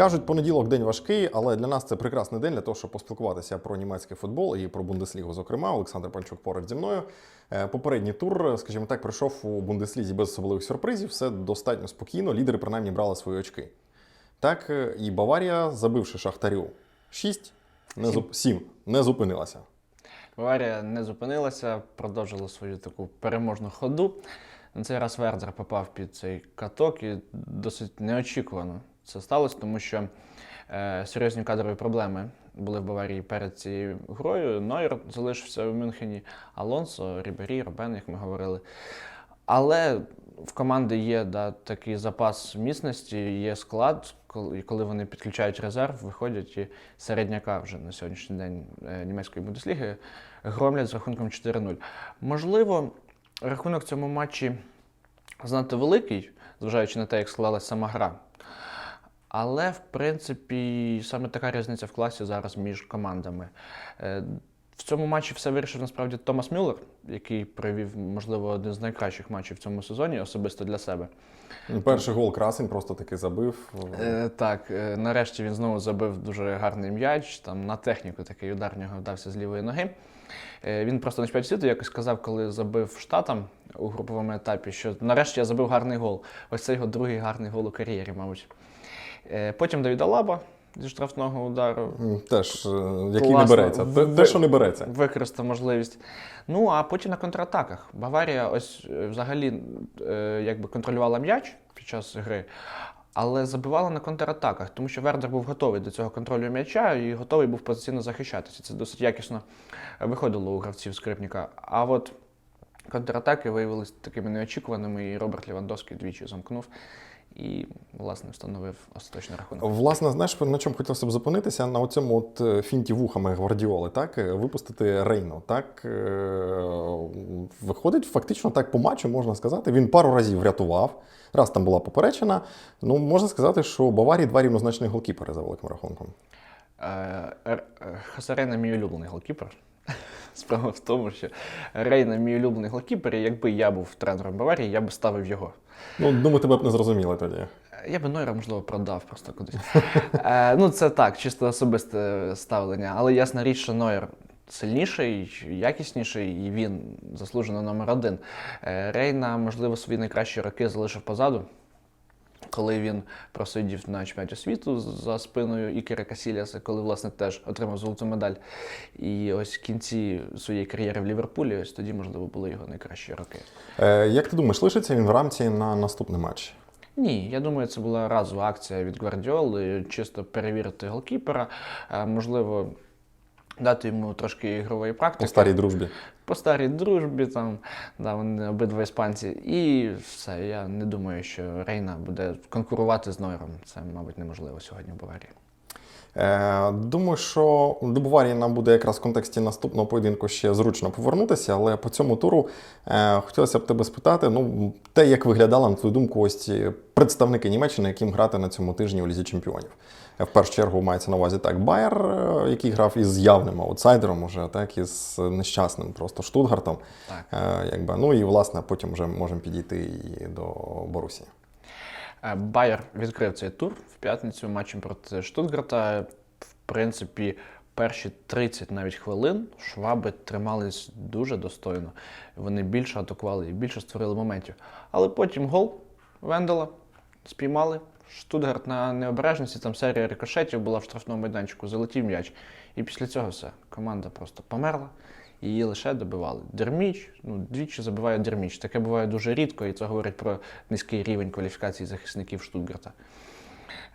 Кажуть, понеділок день важкий, але для нас це прекрасний день для того, щоб поспілкуватися про німецький футбол і про Бундеслігу. Зокрема, Олександр Панчук поряд зі мною. Е, Попередній тур, скажімо так, пройшов у Бундеслізі без особливих сюрпризів. Все достатньо спокійно. Лідери принаймні брали свої очки. Так, е, і Баварія, забивши Шахтарю 6, не зуп... 7, не зупинилася. Баварія не зупинилася, продовжила свою таку переможну ходу. На цей раз Вердер попав під цей каток і досить неочікувано це сталося, тому що е, серйозні кадрові проблеми були в Баварії перед цією грою. Нойер залишився в Мюнхені, Алонсо, Рібері, Робен, як ми говорили. Але в команди є да, такий запас міцності, є склад, коли, коли вони підключають резерв, виходять і середняка вже на сьогоднішній день е, німецької Бундесліги громлять з рахунком 4-0. Можливо, рахунок в цьому матчі занадто великий, зважаючи на те, як склалась сама гра. Але, в принципі, саме така різниця в класі зараз між командами. Е, В цьому матчі все вирішив насправді Томас Мюллер, який провів, можливо, один з найкращих матчів в цьому сезоні, особисто для себе. Перший гол красень просто таки забив. Е, так, е, нарешті він знову забив дуже гарний м'яч. Там на техніку такий удар в нього вдався з лівої ноги. Е, він просто на чемпіонаті світу якось сказав, коли забив штатам у груповому етапі, що нарешті я забив гарний гол. Ось це його другий гарний гол у кар'єрі, мабуть. Е, потім Давіда Лаба зі штрафного удару. Теж, е, який не береться. Те, Ви- що не береться. використав можливість. Ну а потім на контратаках. Баварія ось е, взагалі якби контролювала м'яч під час гри, але забивала на контратаках, тому що Вердер був готовий до цього контролю м'яча і готовий був позиційно захищатися. Це досить якісно виходило у гравців скрипника. А от контратаки виявилися такими неочікуваними, і Роберт Лівандовський двічі замкнув і, власне, встановив остаточний рахунок. Власне, знаєш, на чому хотілося б зупинитися? На цьому от е, фінті вухами Гвардіоли, так? е, Випустити Рейно. Так? Е, Виходить, фактично так по матчу можна сказати. Він пару разів врятував. Раз там була поперечена. Ну, можна сказати, що Баварії два рівнозначних голкіпери за великим рахунком. Е, е, Хасарена мій улюблений голкіпер. Справа в тому, що Рейна мій улюблений голкіпер, і якби я був тренером Баварії, я би ставив його. Ну, думаю, тебе б не зрозуміли тоді. Я би Нойра, можливо, продав просто кудись. Е, ну, це так, чисто особисте ставлення. Але ясна річ, що Нойер сильніший, якісніший, і він заслужено номер один. Е, Рейна, можливо, свої найкращі роки залишив позаду. Коли він просидів на чемпіонаті світу за спиною Ікера Касіліаса, коли власне теж отримав золоту медаль. І ось в кінці своєї кар'єри в Ліверпулі, ось тоді, можливо, були його найкращі роки. Е, Як ти думаєш, лишиться він в рамці на наступний матч? Ні, я думаю, це була разова акція від Гвардіоли, чисто перевірити голкіпера, е, можливо, дати йому трошки ігрової практики. У старій дружбі. По старій дружбі, там, да, вони обидва іспанці. І все. Я не думаю, що Рейна буде конкурувати з Нойром. Це, мабуть, неможливо сьогодні в Баварії. Е, Думаю, що до Баварії нам буде якраз в контексті наступного поєдинку ще зручно повернутися, але по цьому туру е, хотілося б тебе спитати: ну, те, як виглядали, на твою думку, ось ці представники Німеччини, яким грати на цьому тижні у Лізі Чемпіонів. Е, В першу чергу мається на увазі так Байер, який грав із явним аутсайдером, уже так із нещасним просто Штутгартом. Так. Якби, ну і власне потім вже можемо підійти і до Борусі. Е, Байер відкрив цей тур в п'ятницю матчем проти Штутгарта. В принципі, перші 30 навіть хвилин шваби тримались дуже достойно. Вони більше атакували і більше створили моментів. Але потім гол Вендела спіймали. Штутгарт на необережності, там серія рикошетів була в штрафному майданчику, залетів м'яч. І після цього все. Команда просто померла. Її лише добивали. Дерміч, ну двічі забиває Дерміч. Таке буває дуже рідко, і це говорить про низький рівень кваліфікації захисників Штутгарта.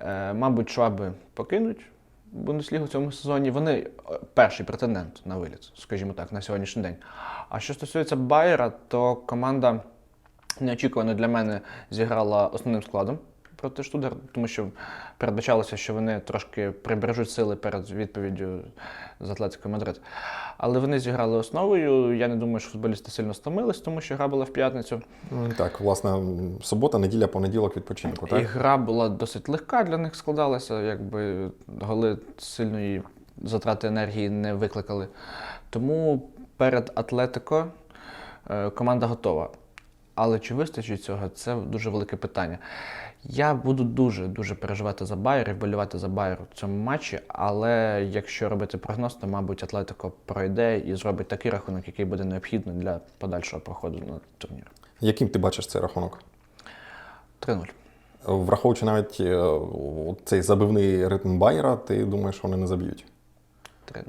Е, мабуть, шваби покинуть Бундеслігу в цьому сезоні. Вони е, перший претендент на виліт, скажімо так, на сьогоднішній день. А що стосується Байера, то команда неочікувано для мене зіграла основним складом проти Штутгарта, тому що передбачалося, що вони трошки прибережуть сили перед відповіддю з Атлетикою Мадрид. Але вони зіграли основою. Я не думаю, що футболісти сильно стомились, тому що гра була в п'ятницю. Так, власне, субота, неділя, понеділок відпочинку. І гра була досить легка для них складалася, якби голи сильної затрати енергії не викликали. Тому перед Атлетико е, команда готова. Але чи вистачить цього, це дуже велике питання. Я буду дуже дуже переживати за Байер і вболівати за Байер у цьому матчі. Але якщо робити прогноз, то мабуть Атлетико пройде і зробить такий рахунок, який буде необхідний для подальшого проходу на турнір. Яким ти бачиш цей рахунок? 3-0. Враховуючи навіть е, цей забивний ритм Байера, ти думаєш, що вони не заб'ють? 3-0.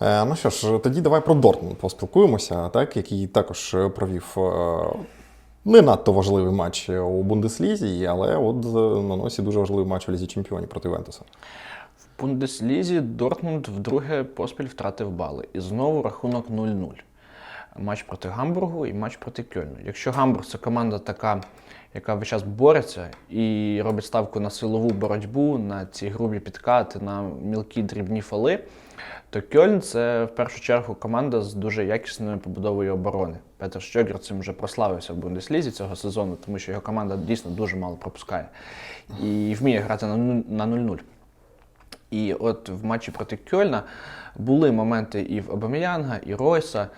Е, Ну що ж, тоді давай про Дортмунд поспілкуємося, так, який також провів е, не надто важливий матч у Бундеслізі, але от е, на носі дуже важливий матч у Лізі Чемпіонів проти Вентуса. В Бундеслізі Дортмунд вдруге поспіль втратив бали. І знову рахунок 0-0. Матч проти Гамбургу і матч проти Кьольну. Якщо Гамбург це команда така, яка весь час бореться і робить ставку на силову боротьбу, на ці грубі підкати, на мілкі дрібні фоли, то Кьольн це в першу чергу команда з дуже якісною побудовою оборони. Петер Щогер цим вже прославився в Бундеслізі цього сезону, тому що його команда дійсно дуже мало пропускає і вміє грати на 0-0. І от в матчі проти Кьольна були моменти і в Обаміянга, і Ройса.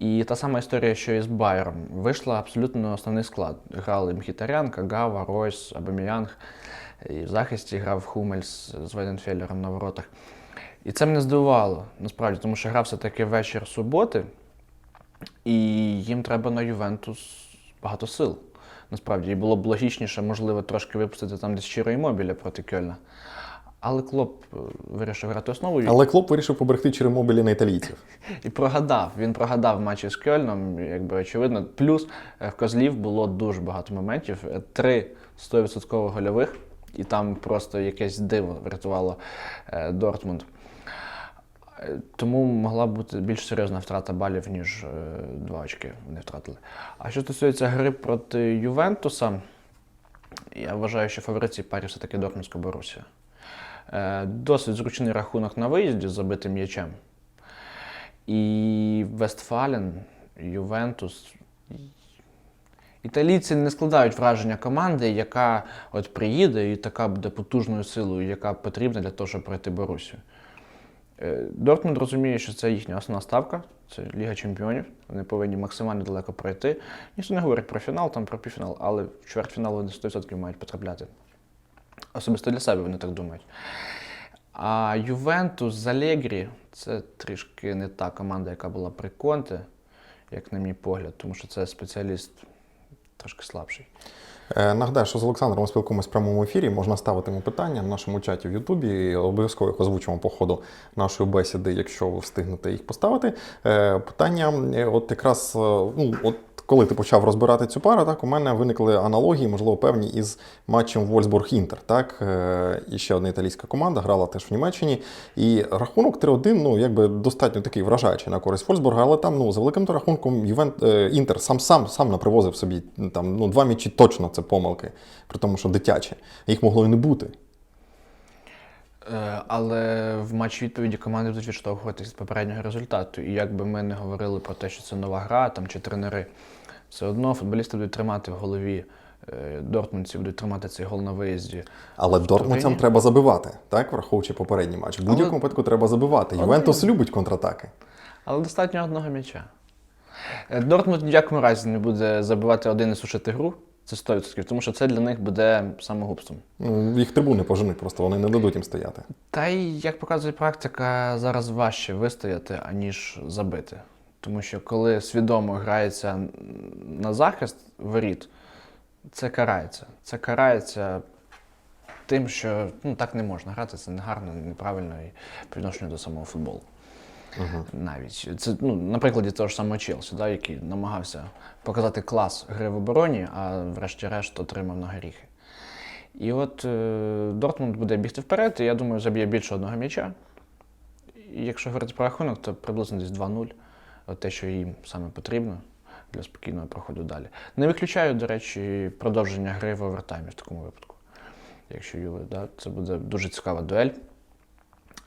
І та сама історія, що і з Байером. Вийшла абсолютно основний склад. Грали Мхітарян, Кагава, Ройс, Абаміянг. І в захисті грав Хумельс з Вайденфеллером на воротах. І це мене здивувало, насправді, тому що грав все-таки вечір суботи, і їм треба на Ювентус багато сил. Насправді, і було б логічніше, можливо, трошки випустити там десь Чіро Імобіля проти Кьольна. Але Клоп е, вирішив грати основою Але Клоп вирішив поберегти черемобілі на італійців. і прогадав. Він прогадав матчі з Кьольном, якби очевидно. Плюс е, в Козлів було дуже багато моментів. Е, Три 100% гольових, і там просто якесь диво врятувало Дортмунд. Тому могла бути більш серйозна втрата балів, ніж два очки вони втратили. А що стосується гри проти Ювентуса, я вважаю, що фаворит цій парі все-таки Дортмундська Борусія. Е, Досить зручний рахунок на виїзді забитим м'ячем. І Вестфален, Ювентус. Італійці не складають враження команди, яка от приїде і така буде потужною силою, яка потрібна для того, щоб пройти Борусію. Е, Дортмунд розуміє, що це їхня основна ставка, це Ліга Чемпіонів. Вони повинні максимально далеко пройти. Ніхто не говорить про фінал, там про півфінал, але в чвертьфінал вони 100% мають потрапляти. Особисто для себе вони так думають. А Ювентус з Алегрі це трішки не та команда, яка була при Конте, як на мій погляд, тому що це спеціаліст трошки слабший. Е, Нагадаю, що з Олександром ми спілкуємося в прямому ефірі. Можна ставити йому питання в нашому чаті в Ютубі. Обов'язково їх озвучимо по ходу нашої бесіди, якщо ви встигнете їх поставити. Е, Питання, е, от якраз, ну, от коли ти почав розбирати цю пару, так у мене виникли аналогії, можливо, певні із матчем Вольсбург-Інтер. Так, Е, і ще одна італійська команда грала теж в Німеччині. І рахунок 3-1, ну якби достатньо такий вражаючий на користь Вольсбурга, але там, ну, за великим рахунком, Ювент е, Інтер сам сам сам напривозив собі там ну, два м'ячі точно це помилки, при тому, що дитячі. Їх могло і не бути. Е, Але в матчі відповіді команди будуть відштовхуватися від попереднього результату. І як би ми не говорили про те, що це нова гра там, чи тренери, все одно футболісти будуть тримати в голові, е, дортмундці будуть тримати цей гол на виїзді. Але дортмундцям треба забивати, так, враховуючи попередній матч. В будь-якому випадку треба забивати. Але- Ювентус любить контратаки. Але достатньо одного м'яча. Е, Дортмунд в якому разі не буде забивати один і сушити гру. Це 100%, тому що це для них буде самогубством. Ну, Їх трибуни поженуть, просто вони не дадуть їм стояти. Та й, як показує практика, зараз важче вистояти, аніж забити. Тому що коли свідомо грається на захист воріт, це карається. Це карається тим, що ну, так не можна грати, це не гарно, неправильно і відношенню до самого футболу. Угу. Навіть це ну, на прикладі того ж самого Челсі, да, який намагався показати клас гри в обороні, а врешті-решт отримав на горіхи. І от е, Дортмунд буде бігти вперед, і я думаю, заб'є більше одного м'яча. І якщо говорити про рахунок, то приблизно десь 2-0. От те, що їм саме потрібно для спокійного проходу далі. Не виключаю, до речі, продовження гри в овертаймі в такому випадку. Якщо Юве, да, це буде дуже цікава дуель.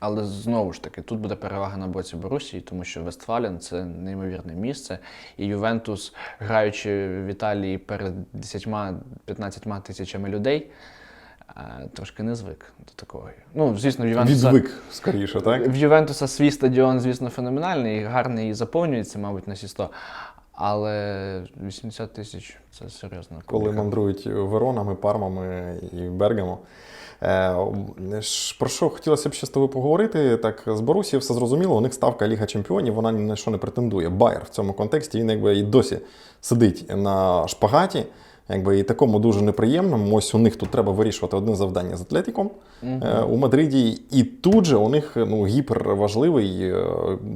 Але знову ж таки, тут буде перевага на боці Борусії, тому що Вестфален це неймовірне місце. І Ювентус, граючи в Італії перед 10-15 тисячами людей, е, трошки не звик до такого. Ну, звісно, в Ювентуса, Відзвик скоріше, так? в Ювентуса свій стадіон, звісно, феноменальний, гарний і заповнюється, мабуть, на всі 100. Але 80 тисяч це серйозно. коли мандрують Веронами, Пармами і Бергамо. Е, Про що хотілося б ще з тобою поговорити? Так, з Борусі все зрозуміло, у них ставка Ліга Чемпіонів, вона ні на що не претендує. Байер в цьому контексті він якби і досі сидить на шпагаті. Якби і такому дуже неприємному. Ось у них тут треба вирішувати одне завдання з Атлетіком е, у Мадриді. І тут же у них ну, гіперважливий, е,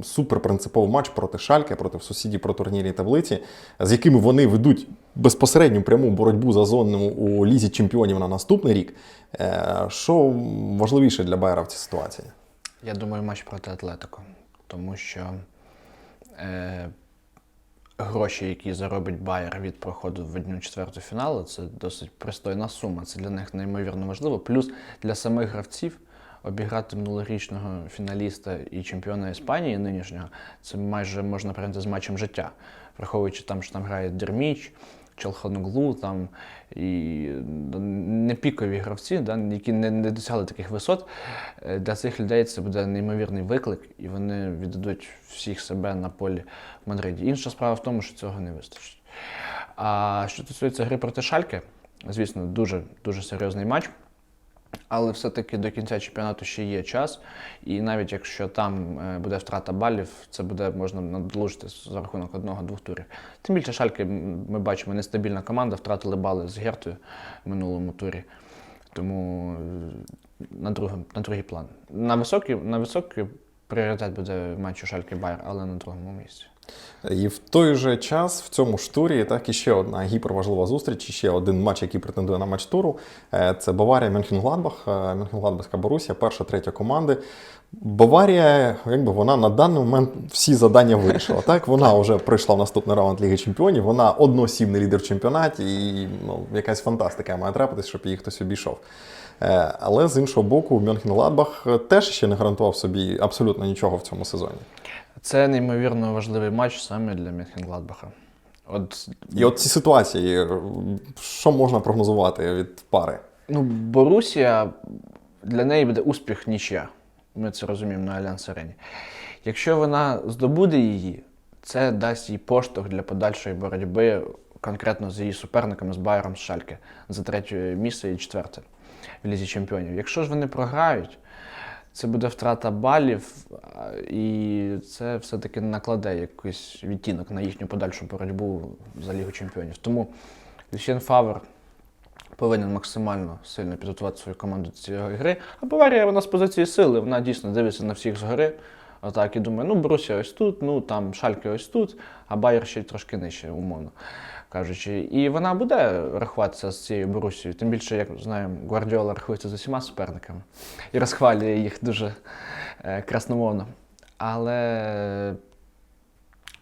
суперпринциповий матч проти Шальке, проти сусідів про турнірній таблиці, з якими вони ведуть безпосередню пряму боротьбу за зону у лізі чемпіонів на наступний рік. Е, Що важливіше для Байера в цій ситуації? Я думаю, матч проти Атлетико. Тому що е, гроші, які заробить Байер від проходу в 1 четверту фіналу, це досить пристойна сума. Це для них неймовірно важливо. Плюс для самих гравців обіграти минулорічного фіналіста і чемпіона Іспанії нинішнього, це майже можна прийняти з матчем життя, враховуючи там, що там грає Дерміч. Челханоглу там і не пікові гравці, да, які не, не досягли таких висот. Е, Для цих людей це буде неймовірний виклик, і вони віддадуть всіх себе на полі в Мадриді. Інша справа в тому, що цього не вистачить. А що стосується гри проти Шальки, звісно, дуже дуже серйозний матч. Але все-таки до кінця чемпіонату ще є час, і навіть якщо там е, буде втрата балів, це буде можна надолужити за рахунок одного-двох турів. Тим більше Шальки, ми бачимо, нестабільна команда, втратили бали з Гертою в минулому турі. Тому е, на, другий, на другий план. На високий, на високий пріоритет буде матч у Шальки Байер, але на другому місці. І в той же час в цьому ж турі так і ще одна гіперважлива зустріч, і ще один матч, який претендує на матч туру. Е, Це Баварія Мюнхен-Гладбах, е, Мюнхен-Гладбахська Борусія, перша, третя команди. Баварія, якби вона на даний момент всі завдання вирішила. Так, вона вже пройшла в наступний раунд Ліги Чемпіонів. Вона одноосібний лідер в чемпіонаті, і ну, якась фантастика має трапитись, щоб її хтось обійшов. Е, Але з іншого боку, Мюнхен-Гладбах теж ще не гарантував собі абсолютно нічого в цьому сезоні. Це неймовірно важливий матч саме для Мюнхен-Гладбаха. От І от ці ситуації, що можна прогнозувати від пари? Ну, Борусія для неї буде успіх нічия. Ми це розуміємо на Альянс Арені. Якщо вона здобуде її, це дасть їй поштовх для подальшої боротьби конкретно з її суперниками, з Байером з Шальке за третє місце і четверте в Лізі Чемпіонів. Якщо ж вони програють, це буде втрата балів, і це все-таки накладе якийсь відтінок на їхню подальшу боротьбу за Лігу Чемпіонів. Тому Люсьєн Фавер повинен максимально сильно підготувати свою команду до цієї гри. А Баварія вона з позиції сили, вона дійсно дивиться на всіх згори. Отак і думає, ну Борусія ось тут, ну там Шальке ось тут, а Байер ще трошки нижче, умовно кажучи. І вона буде рахуватися з цією Борусією. Тим більше, як знаємо, Гвардіола рахується з усіма суперниками і розхвалює їх дуже е, красномовно. Але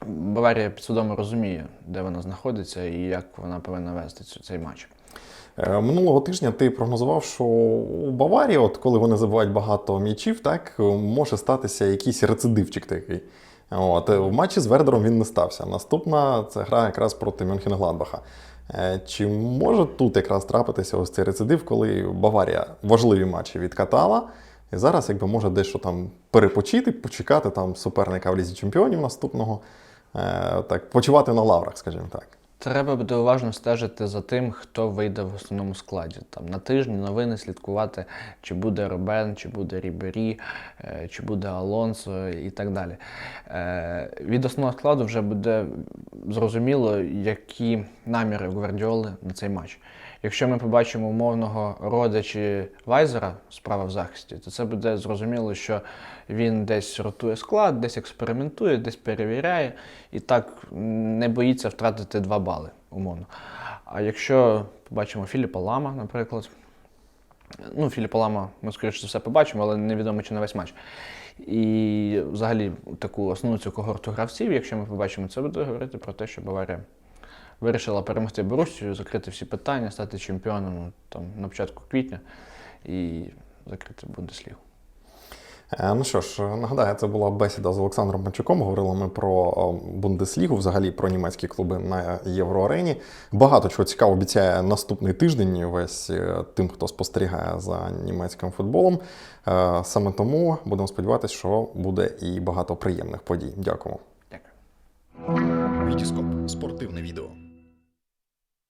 Баварія підсвідомо розуміє, де вона знаходиться і як вона повинна вести цей матч. Е, Минулого тижня ти прогнозував, що у Баварії, от коли вони забувають багато м'ячів, так може статися якийсь рецидивчик такий. От, е, в матчі з Вердером він не стався. Наступна це гра якраз проти Мюнхена-Гладбаха. Е, Чи може тут якраз трапитися ось цей рецидив, коли Баварія важливі матчі відкатала, і зараз якби може дещо там перепочити, почекати там суперника в лізі чемпіонів наступного, е, так, почувати на лаврах, скажімо так. Треба буде уважно стежити за тим, хто вийде в основному складі. Там на тижні новини слідкувати, чи буде Робен, чи буде Рібері, е, чи буде Алонсо і так далі. Е, Від основного складу вже буде зрозуміло, які наміри Гвардіоли на цей матч. Якщо ми побачимо умовного рода чи Вайзера справа в захисті, то це буде зрозуміло, що він десь ротує склад, десь експериментує, десь перевіряє і так не боїться втратити два бали, умовно. А якщо побачимо Філіпа Лама, наприклад, ну, Філіпа Лама ми, скоріше за все, побачимо, але невідомо чи на весь матч. І взагалі таку основну цю когорту гравців, якщо ми побачимо, це буде говорити про те, що Баварія вирішила перемогти Борусію, закрити всі питання, стати чемпіоном ну, там, на початку квітня і закрити Бундеслігу. Е, Ну що ж, нагадаю, це була бесіда з Олександром Панчуком. Говорили ми про Бундеслігу, взагалі про німецькі клуби на Євроарені. Багато чого цікаво обіцяє наступний тиждень весь е, тим, хто спостерігає за німецьким футболом. Е, Саме тому будемо сподіватися, що буде і багато приємних подій. Дякуємо. Дякую. Вітіскоп спортивне відео.